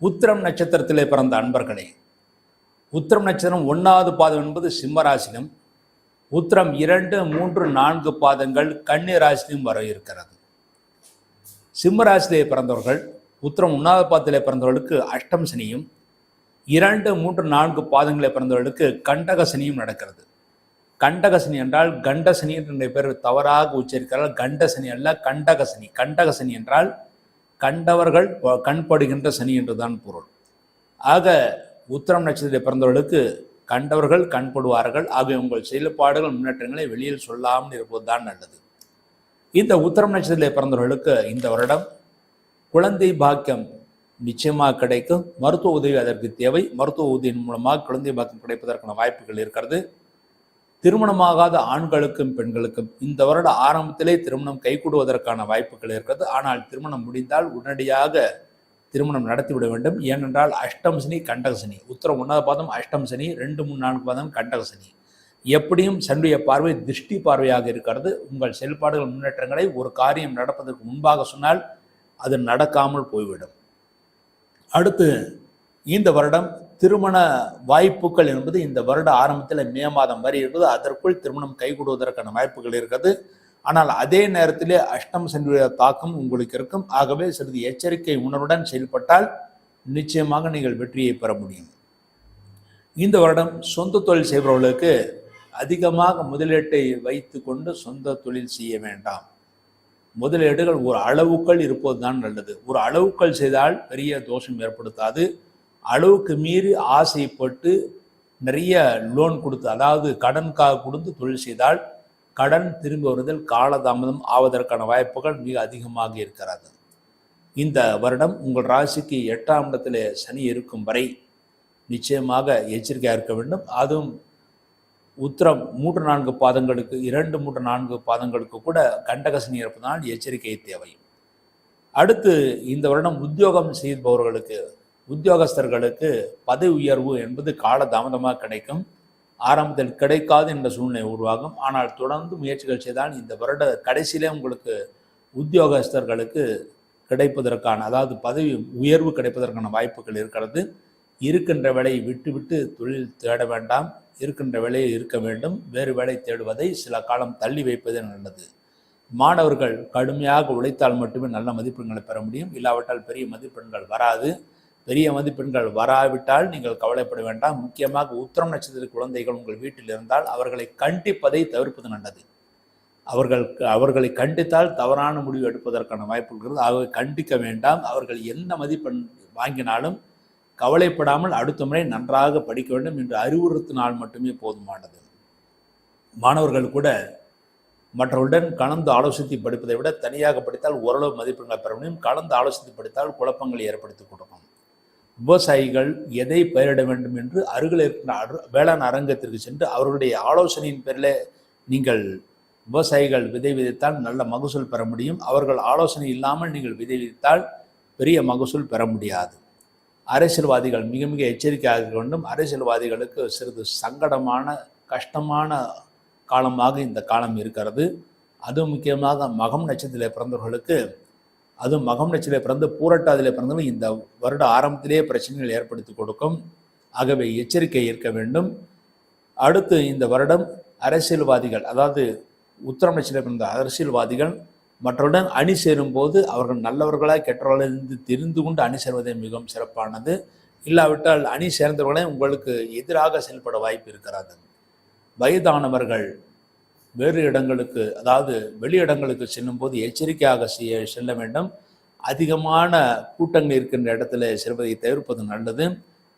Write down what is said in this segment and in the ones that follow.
உத்திரம் நட்சத்திரத்திலே பிறந்த அன்பர்களே உத்திரம் நட்சத்திரம் ஒன்றாவது பாதம் என்பது சிம்மராசிலும் உத்திரம் இரண்டு மூன்று நான்கு பாதங்கள் கன்னி வர இருக்கிறது. சிம்மராசிலே பிறந்தவர்கள் உத்திரம் ஒன்றாவது பாதத்திலே பிறந்தவர்களுக்கு அஷ்டம் சனியும் இரண்டு மூன்று நான்கு பாதங்களே பிறந்தவர்களுக்கு கண்டக சனியும் நடக்கிறது. கண்டகசனி என்றால் கண்டசனி என்ற பேர் தவறாக உச்சரிக்கிறார்கள். கண்டசனி அல்ல கண்டகசனி கண்டகசனி என்றால் கண்டவர்கள் கண்படுகின்ற சனி என்றுதான் பொருள். ஆக உத்தரம் நட்சத்திர பிறந்தவர்களுக்கு கண்டவர்கள் கண்படுவார்கள். ஆகிய உங்கள் செயல்பாடுகள் முன்னேற்றங்களை வெளியில் சொல்லாமல் இருப்பதுதான் நல்லது. இந்த உத்திரம் நட்சத்திரத்தில் பிறந்தவர்களுக்கு இந்த வருடம் குழந்தை பாக்கியம் நிச்சயமாக கிடைக்கும். மருத்துவ உதவி அதற்கு தேவை. மருத்துவ உதவியின் மூலமாக குழந்தை பாக்கியம் கிடைப்பதற்கான வாய்ப்புகள் இருக்கிறது. திருமணமாகாத ஆண்களுக்கும் பெண்களுக்கும் இந்த வருட ஆரம்பத்திலே திருமணம் கைகூடுவதற்கான வாய்ப்புகள் இருக்கிறது. ஆனால் திருமணம் முடிந்தால் உடனடியாக திருமணம் நடத்திவிட வேண்டும். ஏனென்றால் அஷ்டம் சனி கண்டக சனி. உத்தரம் ஒன்றாவது பாதம் அஷ்டம் சனி ரெண்டு மூணு நான்கு பாதம் கண்டக சனி. எப்படியும் சனுடைய பார்வை திருஷ்டி பார்வையாக இருக்கிறது. உங்கள் செயல்பாடுகள் முன்னேற்றங்களை ஒரு காரியம் நடப்பதற்கு முன்பாக சொன்னால் அது நடக்காமல் போய்விடும். அடுத்து இந்த வருடம் திருமண வாய்ப்புகள் என்பது இந்த வருட ஆரம்பத்தில் மே மாதம் வரை இருக்குது அதற்குள் திருமணம் கைகூடுவதற்கான வாய்ப்புகள் இருக்கிறது ஆனால் அதே நேரத்திலே அஷ்டம் சென்றுடைய தாக்கம் உங்களுக்கு இருக்கும். ஆகவே சிறிது எச்சரிக்கை உணர்வுடன் செயல்பட்டால் நிச்சயமாக நீங்கள் வெற்றியை பெற முடியும். இந்த வருடம் சொந்த தொழில் செய்பவர்களுக்கு அதிகமாக முதலீட்டை வைத்து கொண்டு சொந்த தொழில் செய்ய வேண்டாம். முதலீடுகள் ஒரு அளவுக்குள் இருப்பது தான் நல்லது. ஒரு அளவுக்குள் செய்தால் பெரிய தோஷம் ஏற்படுத்தாது. அளவுக்கு மீறி ஆசைப்பட்டு நிறைய லோன் கொடுத்து அதாவது கடனுக்காக கொடுத்து தொழில் செய்தால் கடன் திரும்பி வருவதில் காலதாமதம் ஆவதற்கான வாய்ப்புகள் மிக அதிகமாக இருக்கிறது. இந்த வருடம் உங்கள் ராசிக்கு எட்டாம் இடத்துல சனி இருக்கும் வரை நிச்சயமாக எச்சரிக்கையாக இருக்க வேண்டும். அதுவும் உத்தரம் மூன்று நான்கு பாதங்களுக்கு இரண்டு மூன்று நான்கு பாதங்களுக்கு கூட கண்டகசனி இருப்பதனால் எச்சரிக்கை தேவை. அடுத்து இந்த வருடம் உத்தியோகம் செய்பவர்களுக்கு உத்தியோகஸ்தர்களுக்கு பதவி உயர்வு என்பது காலதாமதமாக கிடைக்கும். ஆரம்பத்தில் கிடைக்காது என்ற சூழ்நிலை உருவாகும். ஆனால் தொடர்ந்து முயற்சிகள் செய்தால் இந்த வருட கடைசியிலே உங்களுக்கு உத்தியோகஸ்தர்களுக்கு கிடைப்பதற்கான அதாவது பதவி உயர்வு கிடைப்பதற்கான வாய்ப்புகள் இருக்கிறது. இருக்கின்ற வேலையை விட்டுவிட்டு தொழில் தேட வேண்டாம். இருக்கின்ற வேலையை இருக்க வேண்டும். வேறு வேலை தேடுவதை சில காலம் தள்ளி வைப்பது நல்லது. மாணவர்கள் கடுமையாக உழைத்தால் மட்டுமே நல்ல மதிப்பெண்களை பெற முடியும். இல்லாவிட்டால் பெரிய மதிப்பெண்கள் வராது. பெரிய மதிப்பெண்கள் வராவிட்டால் நீங்கள் கவலைப்பட வேண்டாம். முக்கியமாக உத்தரம் நட்சத்திர குழந்தைகள் உங்கள் வீட்டில் இருந்தால் அவர்களை கண்டிப்பதை தவிர்ப்பது நல்லது. அவர்கள் அவர்களை கண்டித்தால் தவறான முடிவு எடுப்பதற்கான வாய்ப்பு இருக்கிறது ஆகவே கண்டிக்க வேண்டாம். அவர்கள் எந்த மதிப்பெண் வாங்கினாலும் கவலைப்படாமல் அடுத்த முறை நன்றாக படிக்க வேண்டும் என்று அறிவுறுத்தினால் மட்டுமே போதுமானது. மாணவர்கள் கூட மற்றவருடன் கலந்து ஆலோசித்து படிப்பதை விட தனியாக படித்தால் ஓரளவு மதிப்பெண்களை பெற முடியும். கலந்து ஆலோசித்து படித்தால் குழப்பங்களை ஏற்படுத்தி கொடுக்கும். விவசாயிகள் எதை பயிரிட வேண்டும் என்று அருகில் இருக்கிற வேளாண் அரங்கத்திற்கு சென்று அவர்களுடைய ஆலோசனையின் பேரில் நீங்கள் விவசாயிகள் விதை விதைத்தால் நல்ல மகசூல் பெற முடியும். அவர்கள் ஆலோசனை இல்லாமல் நீங்கள் விதை விதைத்தால் பெரிய மகசூல் பெற முடியாது. அரசியல்வாதிகள் மிக மிக எச்சரிக்கையாக இருக்க வேண்டும். அரசியல்வாதிகளுக்கு சிறிது சங்கடமான கஷ்டமான காலமாக இந்த காலம் இருக்கிறது. அதுவும் முக்கியமாக மகம் நட்சத்திரத்தில் பிறந்தவர்களுக்கு அதுவும் மகம் நட்சத்திரத்தில் பிறந்து பூரட்டாதிலே பிறந்தவர்கள் இந்த வருட ஆரம்பத்திலேயே பிரச்சனைகள் ஏற்படுத்தி கொடுக்கும். ஆகவே எச்சரிக்கை இருக்க வேண்டும். அடுத்து இந்த வருடம் அரசியல்வாதிகள் அதாவது உத்தரம் நட்சத்திரத்தில் பிறந்த அரசியல்வாதிகள் மற்றவுடன் அணி சேரும்போது அவர்கள் நல்லவர்களாக கெட்டவர்களாக இருந்து தெரிந்து கொண்டு அணி சேர்வதே மிகவும் சிறப்பானது. இல்லாவிட்டால் அணி சேர்ந்தவர்களே உங்களுக்கு எதிராக செயல்பட வாய்ப்பு இருக்கிறது. வயதானவர்கள் வேறு இடங்களுக்கு அதாவது வெளி இடங்களுக்கு செல்லும்போது எச்சரிக்கையாக செய்ய செல்ல வேண்டும். அதிகமான கூட்டங்கள் இருக்கின்ற இடத்துல செல்வதை தவிர்ப்பது நல்லது.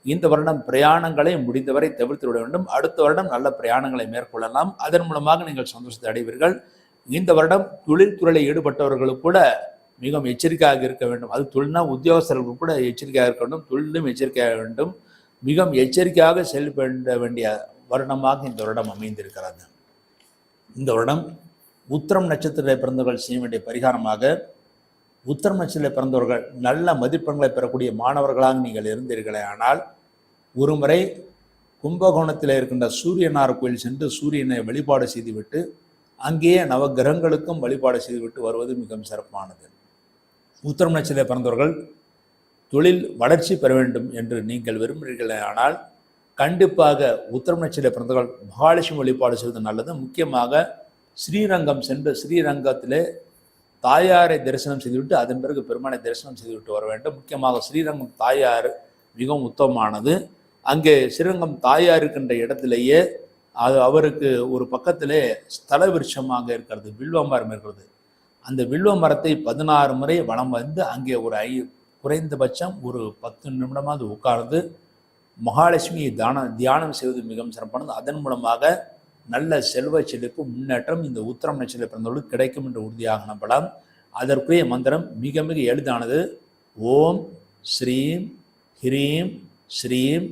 இந்த வருடம் பிரயாணங்களை முடிந்தவரை தவிர்த்து விட வேண்டும். அடுத்த வருடம் நல்ல பிரயாணங்களை மேற்கொள்ளலாம். அதன் மூலமாக நீங்கள் சந்தோஷத்தை அடைவீர்கள். இந்த வருடம் தொழில்துறையில் ஈடுபட்டவர்களுக்கு கூட மிகவும் எச்சரிக்கையாக இருக்க வேண்டும். அது தொழில்னா உத்தியோகஸ்தர்களுக்கு கூட எச்சரிக்கையாக இருக்க வேண்டும். தொழிலும் எச்சரிக்கையாக வேண்டும். மிகவும் எச்சரிக்கையாக செயல்பட வேண்டிய வருடமாக இந்த வருடம் அமைந்திருக்கிறது. வருடம் உத்திரம் நட்சத்திரத்தில் பிறந்தவர்கள் செய்ய வேண்டிய பரிகாரமாக உத்திரம் நட்சத்திரத்தில் பிறந்தவர்கள் நல்ல மதிப்பெண்களை பெறக்கூடிய மாணவர்களாக நீங்கள் இருந்தீர்களே ஆனால் ஒருமுறை கும்பகோணத்தில் இருக்கின்ற சூரியனார் கோயில் சென்று சூரியனை வழிபாடு செய்துவிட்டு அங்கேயே நவகிரகங்களுக்கும் வழிபாடு செய்துவிட்டு வருவது மிகவும் சிறப்பானது. உத்திரம் நட்சத்திரத்தில் பிறந்தவர்கள் தொழில் வளர்ச்சி பெற வேண்டும் என்று நீங்கள் விரும்புகிறீர்களே ஆனால் கண்டிப்பாக உத்தரம் நட்சத்திர பிறந்தவர்கள் மகாலட்சுமி வழிபாடு செய்வது நல்லது. முக்கியமாக ஸ்ரீரங்கம் சென்று ஸ்ரீரங்கத்திலே தாயாரை தரிசனம் செய்துவிட்டு அதன் பிறகு பெருமானை தரிசனம் செய்துவிட்டு வர வேண்டும். முக்கியமாக ஸ்ரீரங்கம் தாயார் மிகவும் உத்தமமானது. அங்கே ஸ்ரீரங்கம் தாயார் இருக்கின்ற இடத்திலேயே அது அவருக்கு ஒரு பக்கத்திலே ஸ்தல விருட்சமாக இருக்கிறது வில்வ மரம் இருக்கிறது. அந்த வில்வ மரத்தை பதினாறு முறை வலம் வந்து அங்கே ஒரு ஐ குறைந்தபட்சம் ஒரு பத்து நிமிடமாவது உட்கார்ந்து மகாலட்சுமியை தான தியானம் செய்வது மிகவும் சிறப்பானது. அதன் மூலமாக நல்ல செல்வ செழிப்பு முன்னேற்றம் இந்த உத்தரம் நட்சத்திர பிறந்தவர்களுக்கு கிடைக்கும் என்று உறுதியாக நம்பலாம். அதற்குரிய மந்திரம் மிக மிக எளிதானது. ஓம் ஸ்ரீம் ஹ்ரீம் ஸ்ரீம்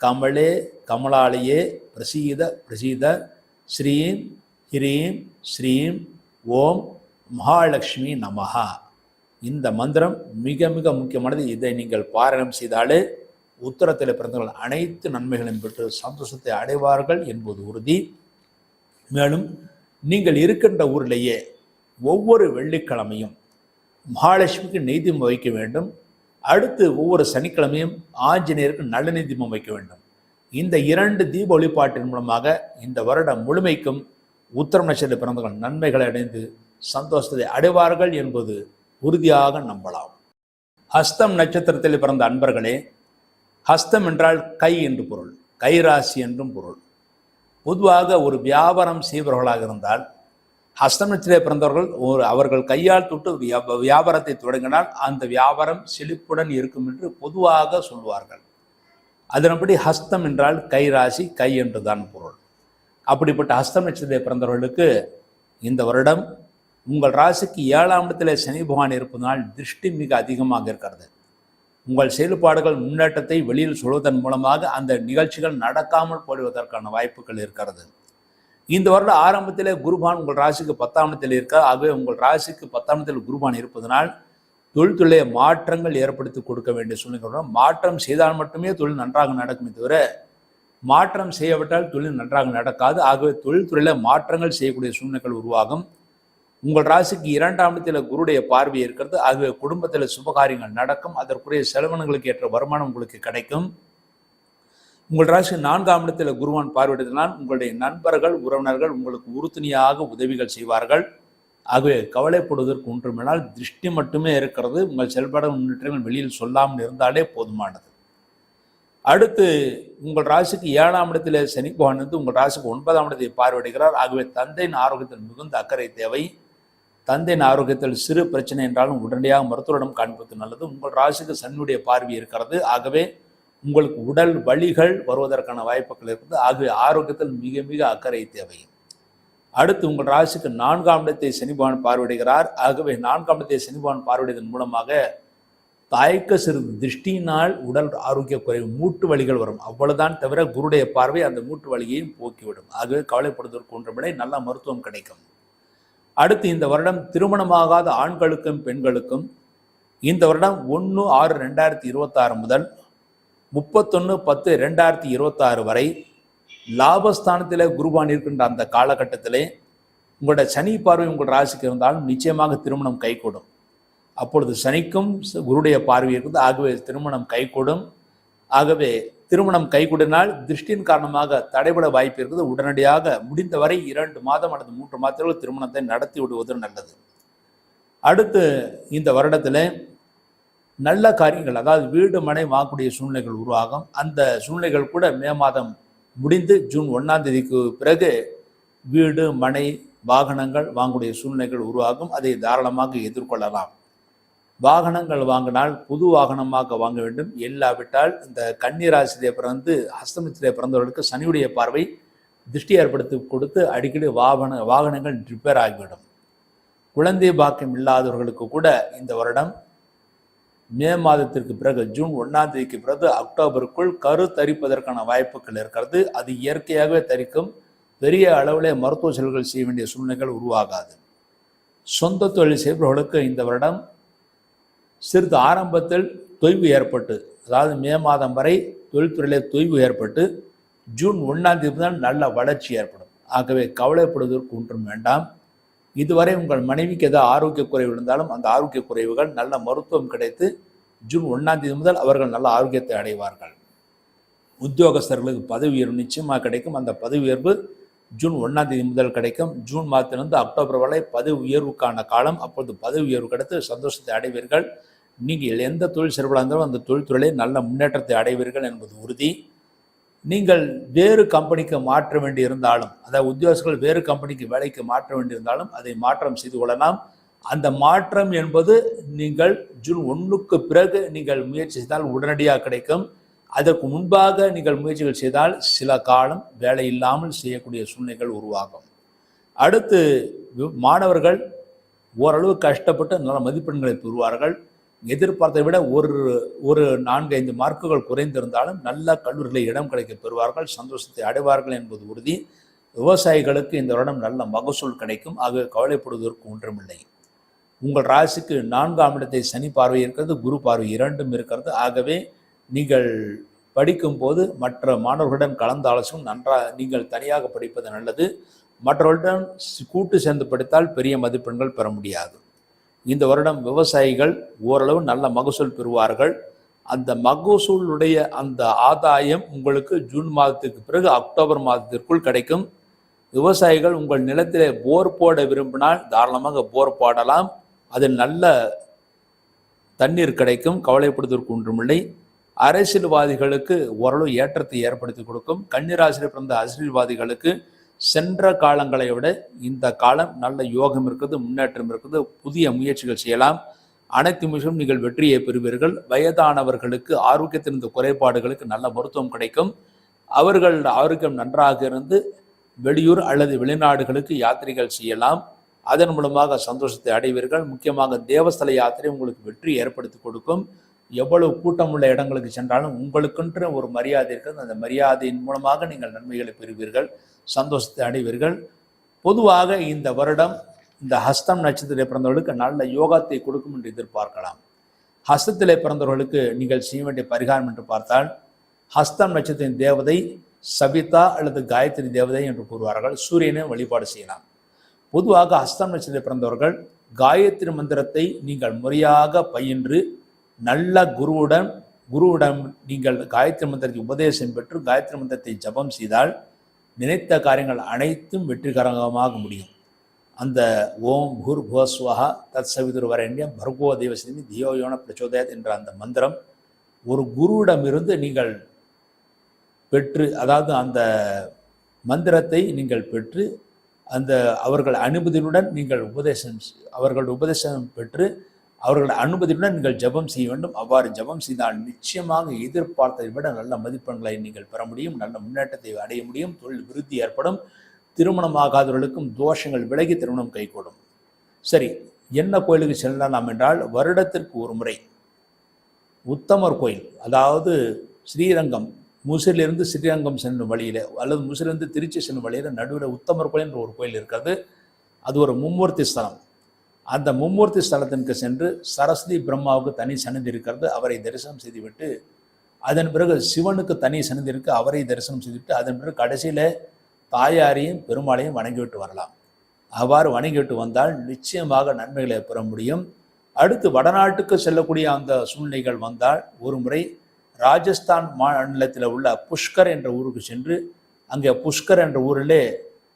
கமலே கமலாலயே பிரசீத பிரசீத ஸ்ரீம் ஹ்ரீம் ஸ்ரீம் ஓம் மகாலட்சுமி நமஹா. இந்த மந்திரம் மிக மிக முக்கியமானது. இதை நீங்கள் பாராயணம் செய்தாலே உத்தரத்தில் பிறந்தவர்கள் அனைத்து நன்மைகளையும் பெற்று சந்தோஷத்தை அடைவார்கள் என்பது உறுதி. மேலும் நீங்கள் இருக்கின்ற ஊரிலேயே ஒவ்வொரு வெள்ளிக்கிழமையும் மகாலட்சுமிக்கு நெய்தீபம் வைக்க வேண்டும். அடுத்து ஒவ்வொரு சனிக்கிழமையும் ஆஞ்சநேயருக்கு நல்ல தீபம் வைக்க வேண்டும். இந்த இரண்டு தீப வழிபாட்டின் மூலமாக இந்த வருடம் முழுமைக்கும் உத்தரம் நட்சத்திர பிறந்தவர்கள் நன்மைகளை அடைந்து சந்தோஷத்தை அடைவார்கள் என்பது உறுதியாக நம்பலாம். ஹஸ்தம் நட்சத்திரத்தில் பிறந்த அன்பர்களே ஹஸ்தம் என்றால் கை என்று பொருள் கைராசி என்றும் பொருள். பொதுவாக ஒரு வியாபாரம் செய்பவர்களாக இருந்தால் ஹஸ்தம் நட்சத்திர பிறந்தவர்கள் ஒரு அவர்கள் கையால் தொட்டு வியா- வியாபாரத்தை தொடங்கினால் அந்த வியாபாரம் செழிப்புடன் இருக்கும் என்று பொதுவாக சொல்வார்கள். அதன்படி ஹஸ்தம் என்றால் கைராசி கை என்றுதான் பொருள். அப்படிப்பட்ட ஹஸ்தம் நட்சத்திர பிறந்தவர்களுக்கு இந்த வருடம் உங்கள் ராசிக்கு ஏழாம் இடத்திலே சனி பகவான் இருப்பதனால் திருஷ்டி மிக அதிகமாக இருக்கிறது. உங்கள் செயல்பாடுகள் முன்னேற்றத்தை வெளியில் சொல்வதன் மூலமாக அந்த நிகழ்ச்சிகள் நடக்காமல் போடுவதற்கான வாய்ப்புகள் இருக்கிறது. இந்த வருட ஆரம்பத்திலே குருபான் உங்கள் ராசிக்கு பத்தாம் இடத்தில் இருக்கார். ஆகவே உங்கள் ராசிக்கு பத்தாம் இடத்தில் குருபான் இருப்பதனால் தொழில்துறையை மாற்றங்கள் ஏற்படுத்தி கொடுக்க வேண்டிய சூழ்நிலை மாற்றம் செய்தால் மட்டுமே தொழில் நன்றாக நடக்குமே தவிர மாற்றம் செய்யப்பட்டால் தொழில் நன்றாக நடக்காது. ஆகவே தொழில்துறையில் மாற்றங்கள் செய்யக்கூடிய சூழ்நிலைகள் உருவாகும். உங்கள் ராசிக்கு இரண்டாம் இடத்தில் குருடைய பார்வை இருக்கிறது. ஆகவே குடும்பத்தில் சுபகாரியங்கள் நடக்கும். அதற்குரிய செலவினங்களுக்கு ஏற்ற வருமானம் உங்களுக்கு கிடைக்கும். உங்கள் ராசி நான்காம் இடத்தில் குருவான் பார்வையிட்டதனால் உங்களுடைய நண்பர்கள் உறவினர்கள் உங்களுக்கு உறுதுணையாக உதவிகள் செய்வார்கள். ஆகவே கவலைப்படுவதற்கு ஒன்றுமில்லால் திருஷ்டி மட்டுமே இருக்கிறது. உங்கள் செயல்பாடு முன்னேற்றங்கள் வெளியில் சொல்லாமல் இருந்தாலே போதுமானது. அடுத்து உங்கள் ராசிக்கு ஏழாம் இடத்தில் சனி பகவான் வந்து உங்கள் ராசிக்கு ஒன்பதாம் இடத்தை பார்வையிடுகிறார். ஆகவே தந்தையின் ஆரோக்கியத்தில் மிகுந்த அக்கறை தேவை. தந்தையின் ஆரோக்கியத்தில் சிறு பிரச்சனை என்றாலும் உடனடியாக மருத்துவரிடம் காண்பது நல்லது. உங்கள் ராசிக்கு சன்னுடைய பார்வை இருக்கிறது. ஆகவே உங்களுக்கு உடல் வலிகள் வருவதற்கான வாய்ப்புகள் இருக்குது. ஆகவே ஆரோக்கியத்தில் மிக மிக அக்கறை தேவை. அடுத்து உங்கள் ராசிக்கு நான்காம் இடத்தை சனிபகவான் பார்வையிடுகிறார். ஆகவே நான்காம் இடத்தை சனிபகவான் பார்வையிடுவதன் மூலமாக தாய்க்க சிறிது திருஷ்டியினால் உடல் ஆரோக்கிய குறைவு மூட்டு வலிகள் வரும். அவ்வளவுதான் தவிர குருடைய பார்வை அந்த மூட்டு வலியையும் போக்கிவிடும். ஆகவே கவலைப்படுவதற்கு ஒன்றுமில்லை. நல்ல மருத்துவம் கிடைக்கும். அடுத்து இந்த வருடம் திருமணமாகாத ஆண்களுக்கும் பெண்களுக்கும் இந்த வருடம் ஒன்று ஆறு ரெண்டாயிரத்தி இருபத்தாறு முதல் முப்பத்தொன்று பத்து ரெண்டாயிரத்தி இருபத்தாறு வரை லாபஸ்தானத்தில் குருபான் இருக்கின்ற அந்த காலகட்டத்திலே உங்களோட சனி பார்வை உங்கள் ராசிக்கு இருந்தாலும் நிச்சயமாக திருமணம் கைகூடும். அப்பொழுது சனிக்கும் ச- குருடைய பார்வை இருக்குது. ஆகவே திருமணம் கைகூடும். ஆகவே திருமணம் கைகூடினால் திருஷ்டியின் காரணமாக தடைபட வாய்ப்பு இருக்குது. உடனடியாக முடிந்தவரை இரண்டு மாதம் அல்லது மூன்று மாதத்தில் திருமணத்தை நடத்தி விடுவது நல்லது. அடுத்து இந்த வருடத்தில் நல்ல காரியங்கள் அதாவது வீடு மனை வாங்கக்கூடிய சூழ்நிலைகள் உருவாகும். அந்த சூழ்நிலைகள் கூட மே மாதம் முடிந்து ஜூன் ஒன்றாம் தேதிக்கு பிறகு வீடு மனை வாகனங்கள் வாங்கக்கூடிய சூழ்நிலைகள் உருவாகும். அதை தாராளமாக எதிர்கொள்ளலாம். வாகனங்கள் வாங்கினால் புது வாகனமாக வாங்க வேண்டும். இல்லாவிட்டால் இந்த கன்னிராசிலே பிறந்து அஸ்தமித்திலே பிறந்தவர்களுக்கு சனியுடைய பார்வை திருஷ்டி ஏற்படுத்தி கொடுத்து அடிக்கடி வாகன வாகனங்கள் ரிப்பேர் ஆகிவிடும். குழந்தை பாக்கியம் இல்லாதவர்களுக்கு கூட இந்த வருடம் மே மாதத்திற்கு பிறகு ஜூன் ஒன்றாம் தேதிக்கு பிறகு அக்டோபருக்குள் கரு தரிப்பதற்கான வாய்ப்புகள் இருக்கிறது. அது இயற்கையாகவே தரிக்கும். பெரிய அளவில் மருத்துவ செலவுகள் செய்ய வேண்டிய சூழ்நிலைகள் உருவாகாது. சொந்த தொழில் செய்பவர்களுக்கு இந்த வருடம் சிறிது ஆரம்பத்தில் தொய்வு ஏற்பட்டு அதாவது மே மாதம் வரை தொழில்துறையிலே தொய்வு ஏற்பட்டு ஜூன் ஒன்றாம் தேதி தான் நல்ல வளர்ச்சி ஏற்படும். ஆகவே கவலைப்படுவதற்கு ஒன்றும் வேண்டாம். இதுவரை உங்கள் மனைவிக்கு ஏதாவது ஆரோக்கிய குறைவு இருந்தாலும் அந்த ஆரோக்கிய குறைவுகள் நல்ல மருத்துவம் கிடைத்து ஜூன் ஒன்றாம் தேதி முதல் அவர்கள் நல்ல ஆரோக்கியத்தை அடைவார்கள். உத்தியோகஸ்தர்களுக்கு பதவி உயர்வு நிச்சயமாக கிடைக்கும். அந்த பதவி உயர்வு ஜூன் ஒன்றாம் தேதி முதல் கிடைக்கும். ஜூன் மாதத்திலிருந்து அக்டோபர் வரை பதவி உயர்வுக்கான காலம் அப்பொழுது பதவி உயர்வு கிடைத்து சந்தோஷத்தை அடைவீர்கள். நீங்கள் எந்த தொழில் சிறப்பாக அந்த தொழில்துறையில் நல்ல முன்னேற்றத்தை அடைவீர்கள் என்பது உறுதி. நீங்கள் வேறு கம்பெனிக்கு மாற்ற வேண்டி இருந்தாலும் அதாவது உத்தியோகஸ்தர்கள் வேறு கம்பெனிக்கு வேலைக்கு மாற்ற வேண்டியிருந்தாலும் அதை மாற்றம் செய்து கொள்ளலாம். அந்த மாற்றம் என்பது நீங்கள் ஜூன் ஒன்றுக்கு பிறகு நீங்கள் முயற்சி செய்தால் உடனடியாக கிடைக்கும். அதற்கு முன்பாக நீங்கள் முயற்சிகள் செய்தால் சில காலம் வேலை இல்லாமல் செய்யக்கூடிய சூழ்நிலைகள் உருவாகும். அடுத்து மாணவர்கள் ஓரளவு கஷ்டப்பட்டு நல்ல மதிப்பெண்களை பெறுவார்கள். எதிர்பார்த்ததை விட ஒரு ஒரு நான்கு ஐந்து மார்க்குகள் குறைந்திருந்தாலும் நல்ல கல்லூரிகளில் இடம் கிடைக்க பெறுவார்கள் சந்தோஷத்தை அடைவார்கள் என்பது உறுதி. விவசாயிகளுக்கு இந்த வருடம் நல்ல மகசூல் கிடைக்கும் ஆக கவலைப்படுவதற்கு ஒன்றுமில்லை. உங்கள் ராசிக்கு நான்காம் இடத்தை சனி பார்வை இருக்கிறது குரு பார்வை இரண்டும் இருக்கிறது. ஆகவே நீங்கள் படிக்கும்போது மற்ற மாணவர்களுடன் கலந்து ஆலோசனை நன்றாக நீங்கள் தனியாக படிப்பது நல்லது. மற்றவர்களுடன் கூட்டு சேர்ந்து படித்தால் பெரிய மதிப்பெண்கள் பெற முடியாது. இந்த வருடம் விவசாயிகள் ஓரளவு நல்ல மகசூல் பெறுவார்கள். அந்த மகசூலுடைய அந்த ஆதாயம் உங்களுக்கு ஜூன் மாதத்துக்கு பிறகு அக்டோபர் மாதத்திற்குள் கிடைக்கும். விவசாயிகள் உங்கள் நிலத்திலே போர் போட விரும்பினால் தாராளமாக போர் போடலாம். அதில் நல்ல தண்ணீர் கிடைக்கும் கவலைப்படுவதற்கு ஒன்றுமில்லை. அரசியல்வாதிகளுக்கு ஓரளவு ஏற்றத்தை ஏற்படுத்தி கொடுக்கும். கன்னிராசியில் பிறந்த அரசியல்வாதிகளுக்கு சென்ற காலங்களை விட இந்த காலம் நல்ல யோகம் இருக்குது முன்னேற்றம் இருக்குது புதிய முயற்சிகள் செய்யலாம். அனைத்து நிமிஷமும் நீங்கள் வெற்றியை பெறுவீர்கள். வயதானவர்களுக்கு ஆரோக்கியத்தின் இந்த குறைபாடுகளுக்கு நல்ல மருத்துவம் கிடைக்கும். அவர்கள் ஆரோக்கியம் நன்றாக இருந்து வெளியூர் அல்லது வெளிநாடுகளுக்கு யாத்திரைகள் செய்யலாம். அதன் மூலமாக சந்தோஷத்தை அடைவீர்கள். முக்கியமாக தேவஸ்தல யாத்திரை உங்களுக்கு வெற்றி ஏற்படுத்தி கொடுக்கும். எவ்வளவு கூட்டம் உள்ள இடங்களுக்கு சென்றாலும் உங்களுக்கென்று ஒரு மரியாதை இருக்கிறது. அந்த மரியாதையின் மூலமாக நீங்கள் நன்மைகளை பெறுவீர்கள். சந்தோஷத்தை அடைவீர்கள். பொதுவாக இந்த வருடம் இந்த ஹஸ்தம் நட்சத்திரத்தில் பிறந்தவர்களுக்கு நல்ல யோகத்தை கொடுக்கும் என்று எதிர்பார்க்கலாம். ஹஸ்தத்திலே பிறந்தவர்களுக்கு நீங்கள் செய்ய வேண்டிய பரிகாரம் என்று பார்த்தால் ஹஸ்தம் நட்சத்திரத்தின் தேவதை சபிதா அல்லது காயத்ரி தேவதை என்று கூறுவார்கள். சூரியனை வழிபாடு செய்யலாம். பொதுவாக ஹஸ்தம் நட்சத்திரத்தில் பிறந்தவர்கள் காயத்ரி மந்திரத்தை நீங்கள் முறையாக பயின்று நல்ல குருவுடன் குருவுடன் நீங்கள் காயத்ரி மந்திரத்தை உபதேசம் பெற்று காயத்ரி மந்திரத்தை ஜபம் செய்தால் நினைத்த காரியங்கள் அனைத்தும் வெற்றிகரமாக முடியும். அந்த ஓம் பூர் புவஸ்வஹா தத் சவிதுர் வரண்யம் பர்கோ தேவசினி தியோயோன பிரச்சோதயத் என்ற அந்த மந்திரம். ஒரு குருவிடமிருந்து நீங்கள் பெற்று அதாவது அந்த மந்திரத்தை நீங்கள் பெற்று அந்த அவர்கள் அனுமதியுடன் நீங்கள் உபதேசம் அவர்கள் உபதேசம் பெற்று அவர்கள் அனுமதியுடன் நீங்கள் ஜெபம் செய்ய வேண்டும். அவ்வாறு ஜெபம் செய்தால் நிச்சயமாக எதிர்பார்த்ததை விட நல்ல மதிப்பெண்களை நீங்கள் பெற முடியும். நல்ல முன்னேற்றத்தை அடைய முடியும். தொழில் விருத்தி ஏற்படும். திருமணமாகாதவர்களுக்கும் தோஷங்கள் விலகி திருமணம் கைகூடும். சரி என்ன கோயிலுக்கு செல்லலாம் என்றால் வருடத்திற்கு ஒரு முறை. உத்தமர் கோயில் அதாவது ஸ்ரீரங்கம் முசிலிருந்து ஸ்ரீரங்கம் செல்லும் வழியில் அல்லது முசிலிருந்து திருச்சி செல்லும் வழியில் நடுவில் உத்தமர் கோயில் என்ற ஒரு கோயில் இருக்கிறது. அது ஒரு மும்மூர்த்தி ஸ்தலம். அந்த மும்மூர்த்தி ஸ்தலத்திற்கு சென்று சரஸ்வதி பிரம்மாவுக்கு தனி சன்னதி இருக்கிறது அவரை தரிசனம் செய்துவிட்டு அதன் பிறகு சிவனுக்கு தனி சன்னதி இருக்கு அவரை தரிசனம் செய்துவிட்டு அதன் பிறகு கடைசியில் தாயாரையும் பெருமாளையும் வணங்கிவிட்டு வரலாம். அவ்வாறு வணங்கிவிட்டு வந்தால் நிச்சயமாக நன்மைகளை பெற முடியும். அடுத்து வடநாட்டுக்கு செல்லக்கூடிய அந்த சூழ்நிலைகள் வந்தால் ஒரு முறை ராஜஸ்தான் மாநிலத்தில் உள்ள புஷ்கர் என்ற ஊருக்கு சென்று அங்கே புஷ்கர் என்ற ஊரிலே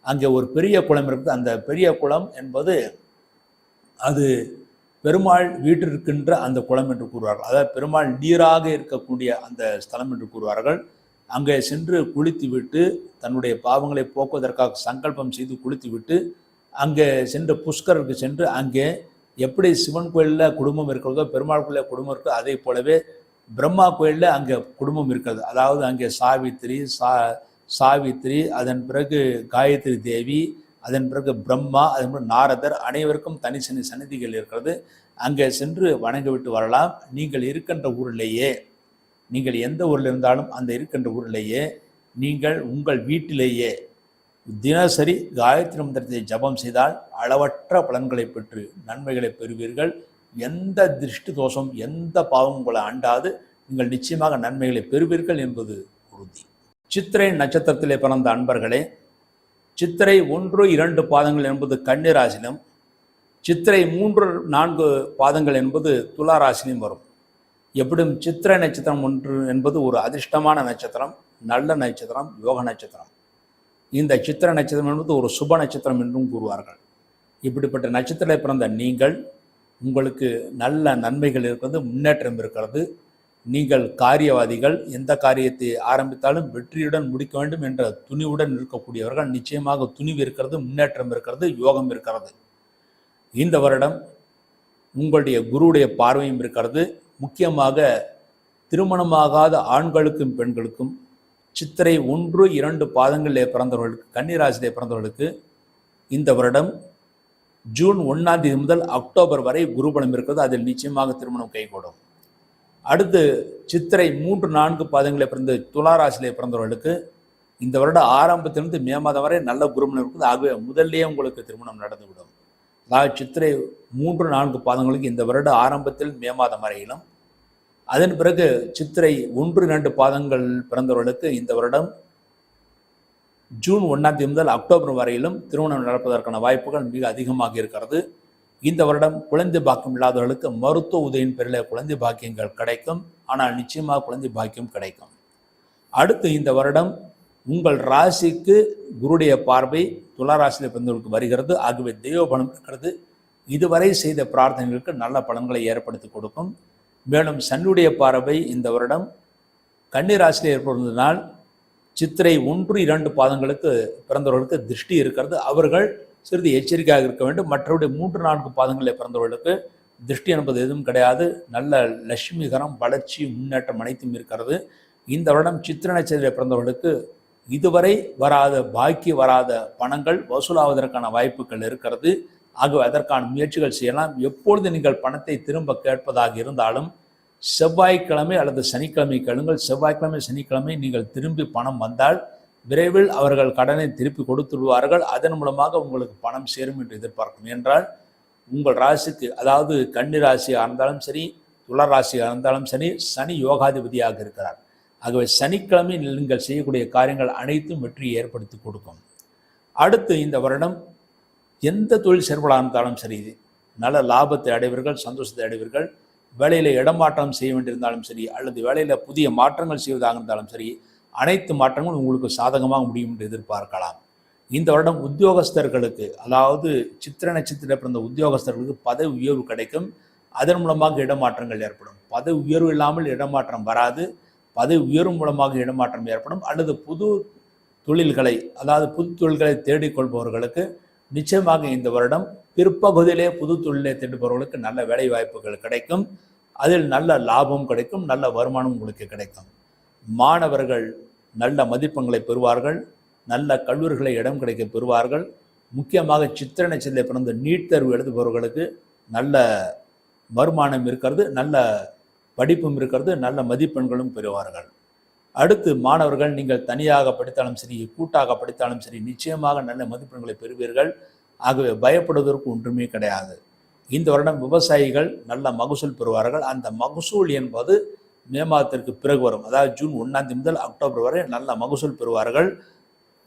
அங்கே ஒரு பெரிய குளம் இருக்குது. அந்த பெரிய குளம் என்பது அது பெருமாள் வீட்டிற்கின்ற அந்த குளம் என்று கூறுவார்கள். அதாவது பெருமாள் நீராக இருக்கக்கூடிய அந்த ஸ்தலம் என்று கூறுவார்கள். அங்கே சென்று குளித்துவிட்டு தன்னுடைய பாவங்களை போக்குவதற்காக சங்கல்பம் செய்து குளித்துவிட்டு அங்கே சென்று புஷ்கருக்கு சென்று அங்கே எப்படி சிவன் கோயிலில் குடும்பம் இருக்கிறதோ பெருமாள் கோயிலில் குடும்பம் இருக்கோ அதே போலவே பிரம்மா கோயிலில் அங்கே குடும்பம் இருக்கிறது. அதாவது அங்கே சாவித்திரி சா சாவித்திரி அதன் பிறகு காயத்ரி தேவி அதன் பிறகு பிரம்மா அதன் பிறகு நாரதர் அனைவருக்கும் தனித்தனி சன்னதிகள் இருக்கிறது. அங்கே சென்று வணங்கிவிட்டு வரலாம். நீங்கள் இருக்கின்ற ஊரிலேயே நீங்கள் எந்த ஊரில் இருந்தாலும் அந்த இருக்கின்ற ஊரிலேயே நீங்கள் உங்கள் வீட்டிலேயே தினசரி காயத்ரி மந்திரத்தை ஜபம் செய்தால் அளவற்ற பலன்களை பெற்று நன்மைகளை பெறுவீர்கள். எந்த திருஷ்டி தோஷம் எந்த பாவம் உங்களை அண்டாது நீங்கள் நிச்சயமாக நன்மைகளை பெறுவீர்கள் என்பது உறுதி. சித்திரை நட்சத்திரத்திலே பிறந்த அன்பர்களே சித்திரை ஒன்று இரண்டு பாதங்கள் என்பது கன்னிராசிலும் சித்திரை மூன்று நான்கு பாதங்கள் என்பது துலா வரும். எப்படியும் சித்திரை நட்சத்திரம் ஒன்று என்பது ஒரு அதிர்ஷ்டமான நட்சத்திரம் நல்ல நட்சத்திரம் யோக நட்சத்திரம். இந்த சித்திர நட்சத்திரம் என்பது ஒரு சுப நட்சத்திரம் என்றும் கூறுவார்கள். இப்படிப்பட்ட நட்சத்திரத்தில் பிறந்த நீங்கள் உங்களுக்கு நல்ல நன்மைகள் இருக்கிறது முன்னேற்றம் இருக்கிறது. நீங்கள் காரியவாதிகள் எந்த காரியத்தை ஆரம்பித்தாலும் வெற்றியுடன் முடிக்க வேண்டும் என்ற துணிவுடன் இருக்கக்கூடியவர்கள் நிச்சயமாக துணிவு இருக்கிறது முன்னேற்றம் இருக்கிறது யோகம் இருக்கிறது. இந்த வருடம் உங்களுடைய குருவுடைய பார்வையும் இருக்கிறது. முக்கியமாக திருமணமாகாத ஆண்களுக்கும் பெண்களுக்கும் சித்திரை ஒன்று இரண்டு பாதங்களிலே பிறந்தவர்களுக்கு கன்னிராசியிலே பிறந்தவர்களுக்கு இந்த வருடம் ஜூன் ஒன்றாம் தேதி முதல் அக்டோபர் வரை குருபலம் இருக்கிறது. அதில் நிச்சயமாக திருமணம் கைகூடும். அடுத்து சித்திரை மூன்று நான்கு பாதங்களில் பிறந்த துளாராசியிலே பிறந்தவர்களுக்கு இந்த வருட ஆரம்பத்திலிருந்து மே மாதம் வரை நல்ல குருமணம் இருக்குது. ஆகவே முதல்லயே உங்களுக்கு திருமணம் நடந்துவிடும். அதாவது சித்திரை மூன்று நான்கு பாதங்களுக்கு இந்த வருட ஆரம்பத்தில் மே மாதம் வரையிலும். அதன் பிறகு சித்திரை ஒன்று இரண்டு பாதங்கள் பிறந்தவர்களுக்கு இந்த வருடம் ஜூன் ஒன்றாம் தேதி முதல் அக்டோபர் வரையிலும் திருமணம் நடப்பதற்கான வாய்ப்புகள் மிக அதிகமாக இருக்கிறது. இந்த வருடம் குழந்தை பாக்கியம் இல்லாதவர்களுக்கு மருத்துவ உதவியின் பேரில் குழந்தை பாக்கியங்கள் கிடைக்கும். ஆனால் நிச்சயமாக குழந்தை பாக்கியம் கிடைக்கும். அடுத்து இந்த வருடம் உங்கள் ராசிக்கு குருடைய பார்வை துலா ராசியில் பிறந்தவர்களுக்கு வருகிறது. ஆகவே தெய்வ பலம் இருக்கிறது. இதுவரை செய்த பிரார்த்தனைகளுக்கு நல்ல பலன்களை ஏற்படுத்தி கொடுக்கும். மேலும் சன்னுடைய பார்வை இந்த வருடம் கன்னிராசியில் ஏற்படுவதனால் சித்திரை ஒன்று இரண்டு பாதங்களுக்கு பிறந்தவர்களுக்கு திருஷ்டி இருக்கிறது. அவர்கள் சிறிது எச்சரிக்கையாக இருக்க வேண்டும். மற்றபடி மூன்று நான்கு பாதங்களில் பிறந்தவர்களுக்கு திருஷ்டி என்பது எதுவும் கிடையாது. நல்ல லட்சுமிகரம் வளர்ச்சி முன்னேற்றம் அனைத்தும் இருக்கிறது. இந்த வருடம் சித்திர நட்சத்திரத்தில் பிறந்தவர்களுக்கு இதுவரை வராத பாக்கி வராத பணங்கள் வசூலாவதற்கான வாய்ப்புகள் இருக்கிறது. ஆகவே அதற்கான முயற்சிகள் செய்யலாம். எப்பொழுது நீங்கள் பணத்தை திரும்ப கேட்பதாக இருந்தாலும் செவ்வாய்க்கிழமை அல்லது சனிக்கிழமை கேளுங்கள். செவ்வாய்க்கிழமை சனிக்கிழமை நீங்கள் திரும்பி பணம் வந்தால் விரைவில் அவர்கள் கடனை திருப்பி கொடுத்துடுவார்கள் அதன் மூலமாக உங்களுக்கு பணம் சேரும் என்று எதிர்பார்க்கும். என்றால் உங்கள் ராசிக்கு அதாவது கன்னி ராசியாக இருந்தாலும் சரி துளர் ராசியாக இருந்தாலும் சரி சனி யோகாதிபதியாக இருக்கிறார். ஆகவே சனிக்கிழமை நீங்கள் செய்யக்கூடிய காரியங்கள் அனைத்தும் வெற்றியை ஏற்படுத்தி கொடுக்கும். அடுத்து இந்த வருடம் எந்த தொழில் செயல்படாக இருந்தாலும் சரி நல்ல லாபத்தை அடைவீர்கள் சந்தோஷத்தை அடைவீர்கள். வேலையில் இடமாற்றம் செய்ய வேண்டியிருந்தாலும் சரி அல்லது வேலையில் புதிய மாற்றங்கள் செய்வதாக இருந்தாலும் சரி அனைத்து மாற்றங்களும் உங்களுக்கு சாதகமாக முடியும் என்று எதிர்பார்க்கலாம். இந்த வருடம் உத்தியோகஸ்தர்களுக்கு அதாவது சித்திர நட்சத்திர பிறந்த உத்தியோகஸ்தர்களுக்கு பதவி உயர்வு கிடைக்கும். அதன் மூலமாக இடமாற்றங்கள் ஏற்படும். பதவி உயர்வு இல்லாமல் இடமாற்றம் வராது. பதவி உயர்வு மூலமாக இடமாற்றம் ஏற்படும். அல்லது புது தொழில்களை அதாவது புது தொழில்களை தேடிக்கொள்பவர்களுக்கு நிச்சயமாக இந்த வருடம் பிற்பகுதியிலே புது தொழிலை தேடுபவர்களுக்கு நல்ல வேலை வாய்ப்புகள் கிடைக்கும். அதில் நல்ல லாபம் கிடைக்கும். நல்ல வருமானம் உங்களுக்கு கிடைக்கும். மாணவர்கள் நல்ல மதிப்பெண்களை பெறுவார்கள் நல்ல கல்லூரிகளை இடம் கிடைக்க பெறுவார்கள். முக்கியமாக சித்திர நட்சத்திரத்தில் பிறந்த நீட் தேர்வு எழுதுபவர்களுக்கு நல்ல வருமானம் இருக்கிறது நல்ல படிப்பும் இருக்கிறது நல்ல மதிப்பெண்களும் பெறுவார்கள். அடுத்து மாணவர்கள் நீங்கள் தனியாக படித்தாலும் சரி கூட்டாக படித்தாலும் சரி நிச்சயமாக நல்ல மதிப்பெண்களை பெறுவீர்கள். ஆகவே பயப்படுவதற்கு ஒன்றுமே கிடையாது. இந்த வருடம் விவசாயிகள் நல்ல மகசூல் பெறுவார்கள். அந்த மகசூல் என்பது மே மாதத்திற்கு பிறகு வரும். அதாவது ஜூன் ஒன்றாம் தேதி முதல் அக்டோபர் வரை நல்ல மகசூல் பெறுவார்கள்.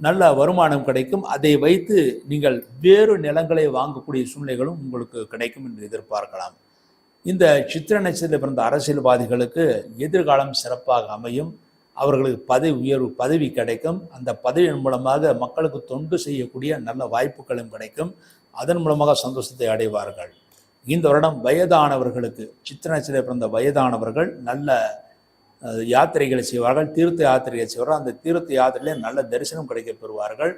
நல்ல வருமானம் கிடைக்கும். அதை வைத்து நீங்கள் வேறு நிலங்களை வாங்கக்கூடிய சூழ்நிலைகளும் உங்களுக்கு கிடைக்கும் என்று எதிர்பார்க்கலாம். இந்த சித்திர நட்சத்திரத்தில் பிறந்த அரசியல்வாதிகளுக்கு எதிர்காலம் சிறப்பாக அமையும். அவர்களுக்கு பதவி உயர்வு பதவி கிடைக்கும். அந்த பதவியின் மூலமாக மக்களுக்கு தொண்டு செய்யக்கூடிய நல்ல வாய்ப்புகளும் கிடைக்கும். அதன் மூலமாக சந்தோஷத்தை அடைவார்கள். இந்த வருடம் வயதானவர்களுக்கு சித்திர நட்சத்திர பிறந்த வயதானவர்கள் நல்ல யாத்திரைகளை செய்வார்கள் தீர்த்த யாத்திரைகளை செய்வார்கள். அந்த தீர்த்த யாத்திரையிலே நல்ல தரிசனம் கிடைக்க பெறுவார்கள்.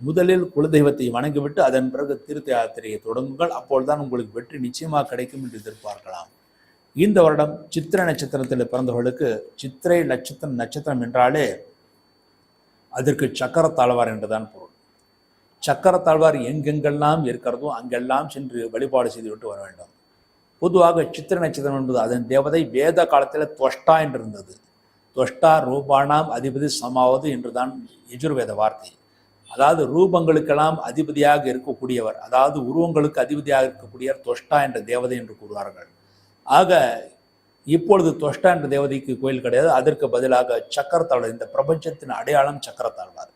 முதலில் குலதெய்வத்தை வணங்கிவிட்டு அதன் பிறகு தீர்த்த யாத்திரையை தொடங்குங்கள். அப்பொழுதுதான் உங்களுக்கு வெற்றி நிச்சயமாக கிடைக்கும் என்று எதிர்பார்க்கலாம். இந்த வருடம் சித்திர நட்சத்திரத்தில் பிறந்தவர்களுக்கு சித்திரை நட்சத்திரம் நட்சத்திரம் என்றாலே அதற்கு சக்கர தாழ்வார் என்றுதான் பொருள். சக்கரத்தாழ்வார் எங்கெங்கெல்லாம் இருக்கிறதோ அங்கெல்லாம் சென்று வழிபாடு செய்துவிட்டு வர வேண்டும். பொதுவாக சித்திர நட்சத்திரம் என்பது அதன் தேவதை வேத காலத்தில் தொஷ்டா என்று இருந்தது தொஷ்டா ரூபானாம் அதிபதி சமாவது என்றுதான் யஜுர்வேத வார்த்தை. அதாவது ரூபங்களுக்கெல்லாம் அதிபதியாக இருக்கக்கூடியவர் அதாவது உருவங்களுக்கு அதிபதியாக இருக்கக்கூடியவர் தொஷ்டா என்ற தேவதை என்று கூறுவார்கள். ஆக இப்பொழுது தொஷ்டா என்ற தேவதைக்கு கோயில் கிடையாது. அதற்கு பதிலாக சக்கரத்தாழ்வார் இந்த பிரபஞ்சத்தின் அடையாளம் சக்கரத்தாழ்வார்.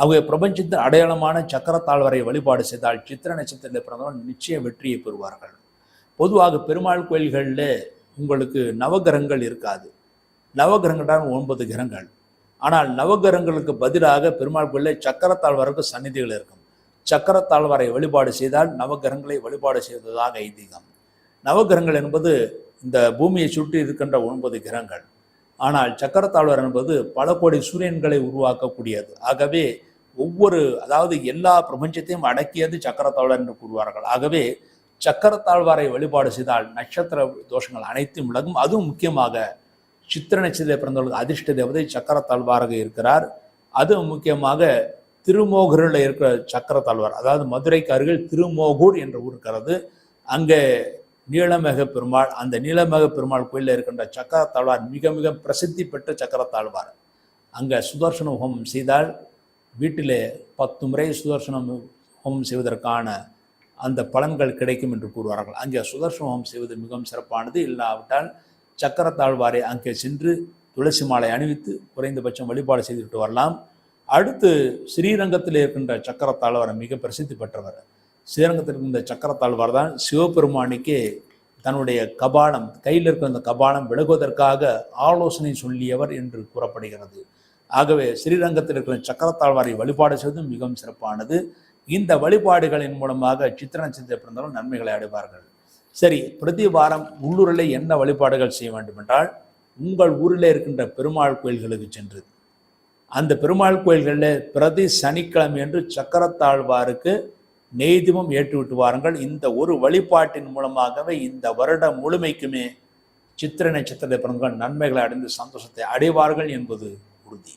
அவங்க பிரபஞ்சத்தின் அடையாளமான சக்கரத்தாழ்வாரை வழிபாடு செய்தால் சித்திர நட்சத்திரத்தில் பிறந்தவர்கள் நிச்சய வெற்றியை பெறுவார்கள். பொதுவாக பெருமாள் கோயில்களில் உங்களுக்கு நவகிரகங்கள் இருக்காது. நவகிரகங்கள் ஒன்பது கிரகங்கள். ஆனால் நவகிரகங்களுக்கு பதிலாக பெருமாள் கோயிலில் சக்கரத்தாழ்வாருக்கு சந்நிதிகள் இருக்கும். சக்கரத்தாழ்வாரை வழிபாடு செய்தால் நவகிரகங்களை வழிபாடு செய்வதாக ஐதீகம். நவகிரகங்கள் என்பது இந்த பூமியை சுற்றி இருக்கின்ற ஒன்பது கிரகங்கள். ஆனால் சக்கரத்தாழ்வார் என்பது பல கோடி சூரியன்களை உருவாக்கக்கூடியது. ஆகவே ஒவ்வொரு அதாவது எல்லா பிரபஞ்சத்தையும் அடக்கியது சக்கரத்தாழ்வார் என்று கூறுவார்கள். ஆகவே சக்கரத்தாழ்வாரை வழிபாடு செய்தால் நட்சத்திர தோஷங்கள் அனைத்தும் விலகும். அதுவும் முக்கியமாக சித்திர நட்சத்திர பிறந்தவர்களுக்கு அதிர்ஷ்ட தேவதை சக்கரத்தாழ்வாராக இருக்கிறார். அதுவும் முக்கியமாக திருமோகூரில் இருக்கிற சக்கரத்தாழ்வார் அதாவது மதுரைக்கு அருகில் திருமோகூர் என்ற ஊர் இருக்கிறது. அங்கே நீளமேக பெருமாள் அந்த நீலமேக பெருமாள் கோயிலில் இருக்கின்ற சக்கரத்தாழ்வார் மிக மிக பிரசித்தி பெற்ற சக்கரத்தாழ்வார். அங்கே சுதர்சன ஹோமம் செய்தால் வீட்டிலே பத்து முறை சுதர்சனம் ஹோமம் செய்வதற்கான அந்த பலன்கள் கிடைக்கும் என்று கூறுவார்கள். அங்கே சுதர்சன ஹோமம் செய்வது மிகவும் சிறப்பானது. இல்லாவிட்டால் சக்கரத்தாழ்வாரை அங்கே சென்று துளசி மாலை அணிவித்து குறைந்தபட்சம் வழிபாடு செய்துவிட்டு வரலாம். அடுத்து ஸ்ரீரங்கத்தில் இருக்கின்ற சக்கரத்தாழ்வார் மிக பிரசித்தி பெற்றவர். ஸ்ரீரங்கத்தில் இருந்த சக்கரத்தாழ்வார் தான் சிவபெருமானிக்கு தன்னுடைய கபாலம் கையில் இருக்கிற அந்த கபாலம் விலகுவதற்காக ஆலோசனை சொல்லியவர் என்று கூறப்படுகிறது. ஆகவே ஸ்ரீரங்கத்தில் இருக்கிற சக்கரத்தாழ்வாரை வழிபாடு செய்வதும் மிகவும் சிறப்பானது. இந்த வழிபாடுகளின் மூலமாக சித்திர நட்சத்திர பிறந்தவர்கள் நன்மைகளை அடைவார்கள். சரி பிரதி வாரம் உள்ளூரில் என்ன வழிபாடுகள் செய்ய வேண்டும் என்றால் உங்கள் ஊரில் இருக்கின்ற பெருமாள் கோயில்களுக்கு சென்று அந்த பெருமாள் கோயில்களில் பிரதி சனிக்கிழமை என்று சக்கரத்தாழ்வாருக்கு நெய்துமும் ஏற்றுவிட்டு வாருங்கள். இந்த ஒரு வழிபாட்டின் மூலமாகவே இந்த வருடம் முழுமைக்குமே சித்திர நட்சத்திர பிறந்தவர்கள் நன்மைகளை அடைந்து சந்தோஷத்தை அடைவார்கள் என்பது உறுதி.